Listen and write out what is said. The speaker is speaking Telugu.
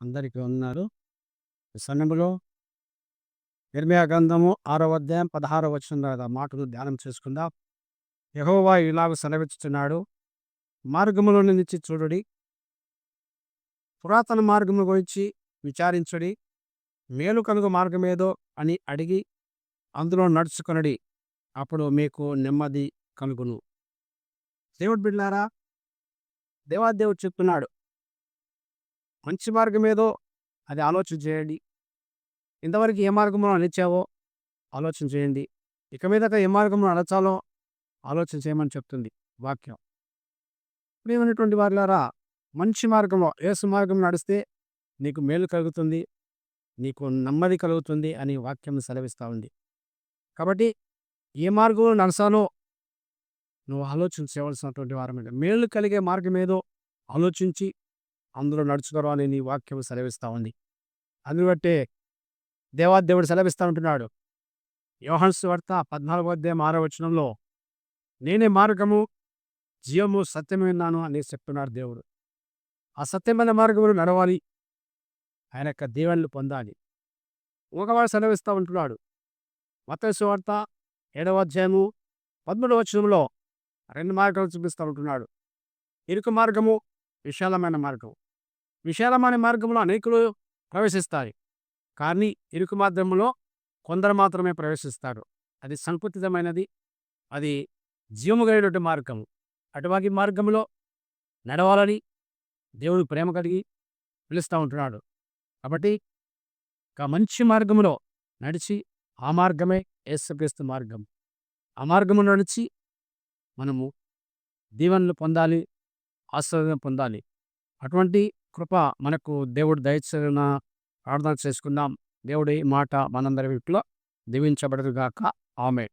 అందరికీ ఉన్నారు ఈ సమయంలో ఇర్మియా గ్రంథము ఆరో అధ్యాయం పదహారో వచ్చిన మాటలు ధ్యానం చేసుకుందాం. యహోవా ఇలాగ సెలవిస్తున్నాడు మార్గములో నుంచి చూడుడి. పురాతన మార్గము గురించి విచారించుడి. మేలు కలుగు మార్గమేదో అని అడిగి అందులో నడుచుకొనడి. అప్పుడు మీకు నెమ్మది కలుగును. దేవుడు బిడ్డారా దేవాదేవుడు చెప్తున్నాడు. మంచి మార్గం ఏదో అది ఆలోచన చేయండి. ఇంతవరకు ఏ మార్గంలో నడిచావో ఆలోచన చేయండి. ఇక మీదట ఏ మార్గంలో నడచాలో ఆలోచన చేయమని చెప్తుంది వాక్యం. ప్రియమైనటువంటి వారిలారా మంచి మార్గంలో ఏసు మార్గం నడిస్తే నీకు మేలు కలుగుతుంది నీకు నెమ్మది కలుగుతుంది అని వాక్యం సెలవిస్తూ ఉంది. కాబట్టి ఏ మార్గంలో నడచాలో నువ్వు ఆలోచన చేయవలసినటువంటి వారమే మేలు కలిగే మార్గం ఏదో ఆలోచించి అందులో నడుచుకోరు అని నీ వాక్యం సెలవిస్తూ ఉంది. అందుబట్టే దేవాదేవుడు సెలవిస్తూ ఉంటున్నాడు. యోహన్స్ వార్త పద్నాలుగో అధ్యాయం ఆరో వచనంలో నేనే మార్గము జీవము సత్యమైనాను అని చెప్తున్నాడు దేవుడు. ఆ సత్యమైన మార్గములు నడవాలి. ఆయన యొక్క దీవెనలు పొందాలి. ఒకవాడు సెలవిస్తూ ఉంటున్నాడు. మతేసు వార్త ఏడవ అధ్యాయము పదమూడవ వచనంలో రెండు మార్గాలు చూపిస్తూ ఉంటున్నాడు. ఇరుకు మార్గము విశాలమైన మార్గం విశాలమైన మార్గంలో అనేకులు ప్రవేశిస్తాయి కానీ ఇరుకు మార్గంలో కొందరు మాత్రమే ప్రవేశిస్తారు. అది సంకుచితమైనది. అది జీవము కలిగినటువంటి మార్గం అటువంటి మార్గంలో నడవాలని దేవుడు ప్రేమ కలిగి పిలుస్తూ ఉంటున్నాడు. కాబట్టి ఒక మంచి మార్గంలో నడిచి ఆ మార్గమే ఏసుక్రీస్తు మార్గం. ఆ మార్గము నడిచి మనము దీవెనలు పొందాలి ఆశీర్వాదం పొందాలి. అటువంటి కృప మనకు దేవుడు దయచేసిన ప్రార్థన చేసుకుందాం. దేవుడి మాట మనందరి వీటిలో దీవించబడదుగాక. ఆమె